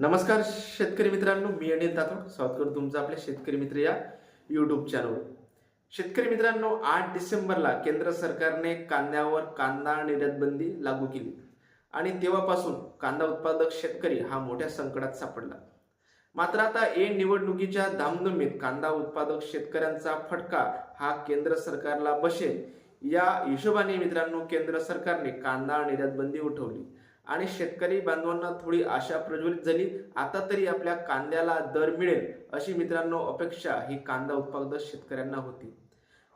नमस्कार शेतकरी मित्रांनो मी अनिल तातोड. स्वागत करतो तुमचं आपल्या शेतकरी मित्र या युट्यूब चॅनलवर शेतकरी मित्रांनो आठ डिसेंबरला केंद्र सरकारने कांद्यावर कांदा निर्यात बंदी लागू केली. आणि तेव्हापासून कांदा उत्पादक शेतकरी हा मोठ्या संकटात सापडला. मात्र आता ए निवडणुकीच्या धामधुमीत कांदा उत्पादक शेतकऱ्यांचा फटका हा केंद्र सरकारला बसेल. या हिशोबाने मित्रांनो केंद्र सरकारने कांदा निर्यात बंदी उठवली. आणि शेतकरी बांधवांना थोडी आशा प्रज्वलित झाली. आता तरी आपल्या कांद्याला दर मिळेल अशी मित्रांनो अपेक्षा ही कांदा उत्पादक शेतकऱ्यांना होती.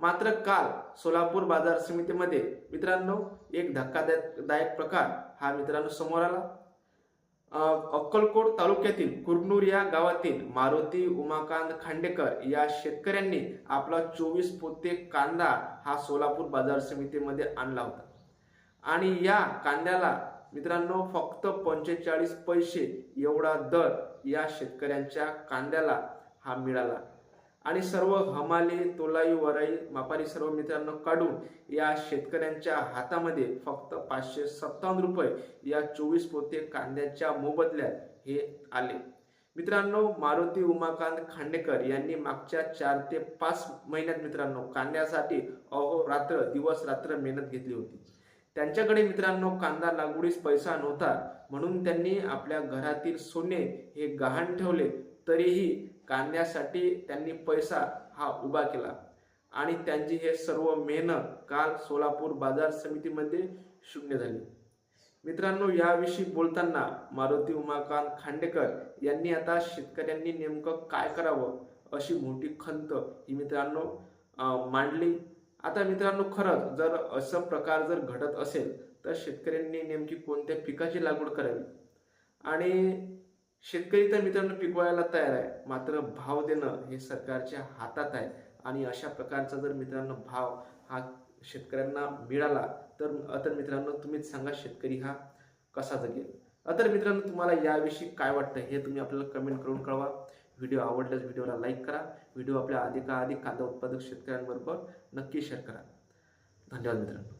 मात्र काल सोलापूर बाजार समितीमध्ये मित्रांनो एक धक्कादायक प्रकार हा मित्रांनो समोर आला. अक्कलकोट तालुक्यातील कुरनूर या गावातील मारुती उमाकांत खांडेकर या शेतकऱ्यांनी आपला चोवीस पोते कांदा हा सोलापूर बाजार समितीमध्ये आणला होता. आणि या कांद्याला मित्रांनो फक्त पंचेचाळीस पैसे एवढा दर या शेतकऱ्यांच्या कांद्याला हा मिळाला. आणि सर्व हमाली तोलाई वराई मापारी सर्व मित्रांनो काढून या शेतकऱ्यांच्या हातामध्ये फक्त पाचशे सत्तावन्न रुपये या चोवीस पोते कांद्याच्या मोबदल्यात हे आले. मित्रांनो मारुती उमाकांत खांडेकर यांनी मागच्या चार ते पाच महिन्यात मित्रांनो कांद्यासाठी अहोरात्र दिवस रात्र मेहनत घेतली होती. त्यांच्याकडे मित्रांनो कांदा लागवडीस पैसा नव्हता. म्हणून त्यांनी आपल्या घरातील सोने हे गहाण ठेवले. तरीही कांद्यासाठी त्यांनी पैसा हा उभा केला. आणि त्यांची हे सर्व मेहनत काल सोलापूर बाजार समितीमध्ये शून्य झाली. मित्रांनो याविषयी बोलताना मारुती उमाकांत खांडेकर यांनी आता शेतकऱ्यांनी नेमकं काय करावं अशी मोठी खंत ही मित्रांनो मांडली. आता मित्रांनो खरंच जर असं प्रकार जर घडत असेल तर शेतकऱ्यांनी नेमकी कोणत्या पिकाची लागवड करावी? आणि शेतकरी तर मित्रांनो पिकवायला तयार आहे मात्र भाव देणं हे सरकारच्या हातात आहे. आणि अशा प्रकारचा जर मित्रांनो भाव हा शेतकऱ्यांना मिळाला तर तर मित्रांनो तुम्हीच सांगा शेतकरी हा कसा जगेल? तर मित्रांनो तुम्हाला याविषयी काय वाटतं हे तुम्ही आपल्याला कमेंट करून कळवा. व्हिडिओ आवडल्यास व्हिडिओला लाईक करा. व्हिडिओ आपल्या अधिकाधिक कांदा उत्पादक शेतकऱ्यांबरोबर नक्की शेअर करा. धन्यवाद मित्रांनो.